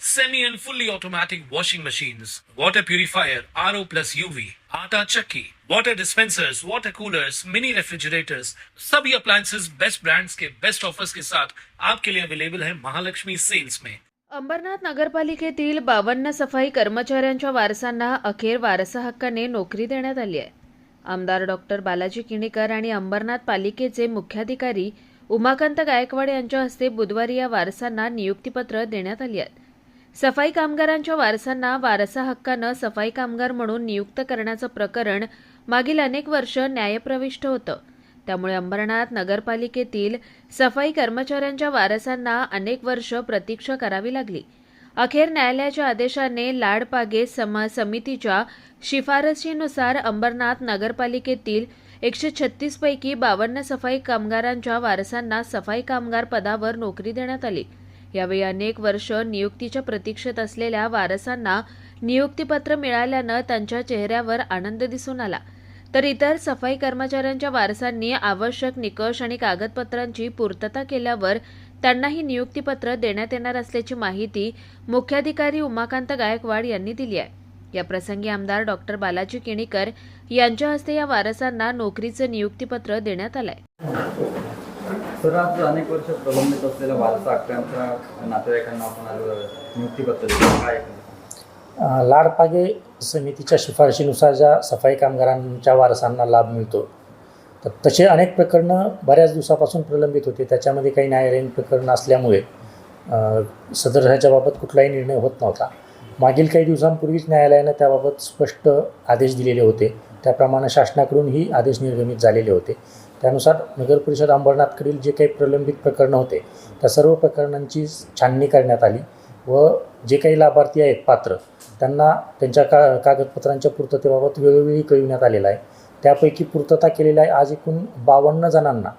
semi and fully automatic washing machines, water purifier, RO plus UV, आटा चक्की, water dispensers, water coolers, mini refrigerators, सभी appliances best brands के best offers के साथ आपके लिए अवेलेबल है महालक्ष्मी सेल्स में अंबरनाथ नगरपालिकेतील बावन्न सफाई कर्मचाऱ्यांच्या वारसांना अखेर वारसा हक्काने नोकरी देण्यात आली आहे. आमदार डॉक्टर बालाजी किणीकर आणि अंबरनाथ पालिकेचे मुख्याधिकारी उमाकांत गायकवाड यांच्या हस्ते बुधवारी या वारसांना नियुक्तीपत्र देण्यात आली आहेत सफाई कामगारांच्या वारसांना वारसा हक्कानं सफाई कामगार म्हणून नियुक्त करण्याचं प्रकरण मागील अनेक वर्ष न्यायप्रविष्ट होतं. त्यामुळे अंबरनाथ नगरपालिकेतील सफाई कर्मचाऱ्यांच्या वारसांना अनेक वर्ष प्रतीक्षा करावी लागली. अखेर न्यायालयाच्या आदेशाने लाडपागे सम समितीच्या शिफारशीनुसार अंबरनाथ नगरपालिकेतील एकशे छत्तीसपैकी बावन्न सफाई कामगारांच्या वारसांना सफाई कामगार पदावर नोकरी देण्यात आली. यावेळी अनेक वर्ष नियुक्तीच्या प्रतीक्षेत असलेल्या वारसांना नियुक्तीपत्र मिळाल्यानं त्यांच्या चेहऱ्यावर आनंद दिसून आला. तर इतर सफाई कर्मचाऱ्यांच्या वारसांनी आवश्यक निकष आणि कागदपत्रांची पूर्तता केल्यावर त्यांनाही नियुक्तीपत्र देण्यात येणार असल्याची माहिती मुख्याधिकारी उमाकांत गायकवाड यांनी दिली आहे. या प्रसंगी आमदार डॉक्टर बालाजी किणीकर यांच्या हस्ते या वारसांना नोकरीचं नियुक्तीपत्र देण्यात आलंय. सर आज अनेक वर्ष प्रलंबित असलेल्या वारसा हक्कांच्या नातेवाईकांना आपण आज नियुक्तीपत्र काय लाडपागे समितीच्या शिफारशीनुसार ज्या सफाई कामगारांच्या वारसांना लाभ मिळतो तर तसे अनेक प्रकरणं बऱ्याच दिवसापासून प्रलंबित होते. त्याच्यामध्ये काही न्यायालयीन प्रकरणं असल्यामुळे सदर ह्याच्याबाबत कुठलाही निर्णय होत नव्हता. मागील काही दिवसांपूर्वीच न्यायालयानं त्याबाबत स्पष्ट आदेश दिलेले होते. त्याप्रमाणे शासनाकडूनही आदेश निर्गमित झालेले होते. त्यानुसार नगर परिषद अंबरनाथकडील जे काही प्रलंबित प्रकरणं होते त्या सर्व प्रकरणांची छाननी करण्यात आली व जे काही लाभार्थी आहेत पात्र त्यांना त्यांच्या का कागदपत्रांच्या पूर्ततेबाबत वेळोवेळी कळविण्यात आलेलं आहे. त्यापैकी पूर्तता केलेल्या आहे आज एकूण बावन्न जणांना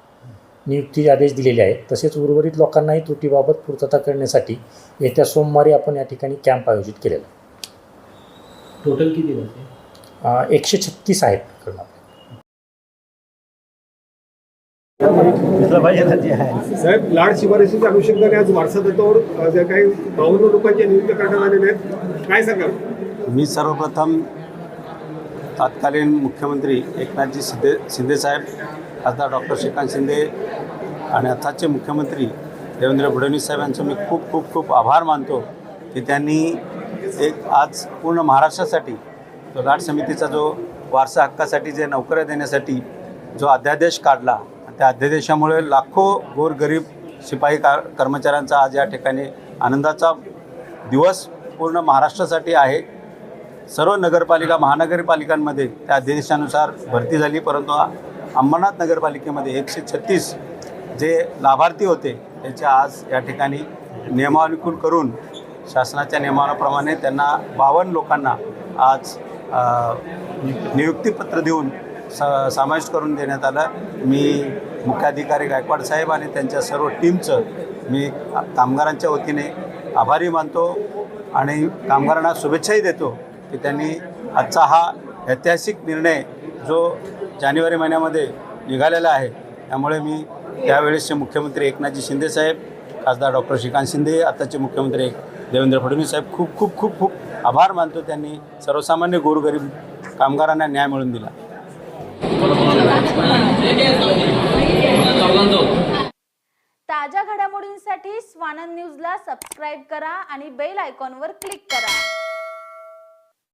नियुक्ती आदेश दिलेले आहेत. तसेच उर्वरित लोकांनाही त्रुटीबाबत पूर्तता करण्यासाठी येत्या सोमवारी आपण या ठिकाणी कॅम्प आयोजित केलेला टोटल किती एकशे छत्तीस आहेत प्रकरणं साहेब लाड शिफारशीच्या अनुषंगाने आज वारसा तत्वावर ज्या काही बावन्न लोकांच्या नियुक्त्या करण्यात आलेल्या आहेत काय सांगाल? मी सर्वप्रथम तत्कालीन मुख्यमंत्री एकनाथजी शिंदे शिंदेसाहेब खासदार डॉक्टर श्रीकांत शिंदे आणि आताचे मुख्यमंत्री देवेंद्र फडणवीस साहेब यांचं मी खूप खूप खूप आभार मानतो की त्यांनी एक आज पूर्ण महाराष्ट्रासाठी जो लाट समितीचा जो वारसा हक्कासाठी जे नोकऱ्या देण्यासाठी जो अध्यादेश काढला त्या अध्यादेशामुळे लाखो गोरगरीब शिपाई का कर्मचाऱ्यांचा आज या ठिकाणी आनंदाचा दिवस पूर्ण महाराष्ट्रासाठी आहे. सर्व नगरपालिका महानगरपालिकांमध्ये त्या अध्यादेशानुसार भरती झाली परंतु अंबरनाथ नगरपालिकेमध्ये एकशे छत्तीस जे लाभार्थी होते त्यांचे आज या ठिकाणी नियमानुकूल करून शासनाच्या नियमाप्रमाणे त्यांना बावन्न लोकांना आज नियुक्तीपत्र देऊन स समावेश करून देण्यात आलं. मी मुख्याधिकारी गायकवाड साहेब आणि त्यांच्या सर्व टीमचं मी कामगारांच्या वतीने आभारी मानतो आणि कामगारांना शुभेच्छाही देतो की त्यांनी आजचा हा ऐतिहासिक निर्णय जो जानेवारी महिन्यामध्ये निघालेला आहे त्यामुळे मी त्यावेळेसचे मुख्यमंत्री एकनाथजी शिंदेसाहेब खासदार डॉक्टर श्रीकांत शिंदे आताचे मुख्यमंत्री देवेंद्र फडणवीस साहेब खूप खूप खूप खूप आभार मानतो त्यांनी सर्वसामान्य गोरगरीब कामगारांना न्याय मिळवून दिला. ताज्या घडामोडींसाठी स्वानंद न्यूजला सबस्क्राईब करा आणि बेल आयकॉनवर क्लिक करा.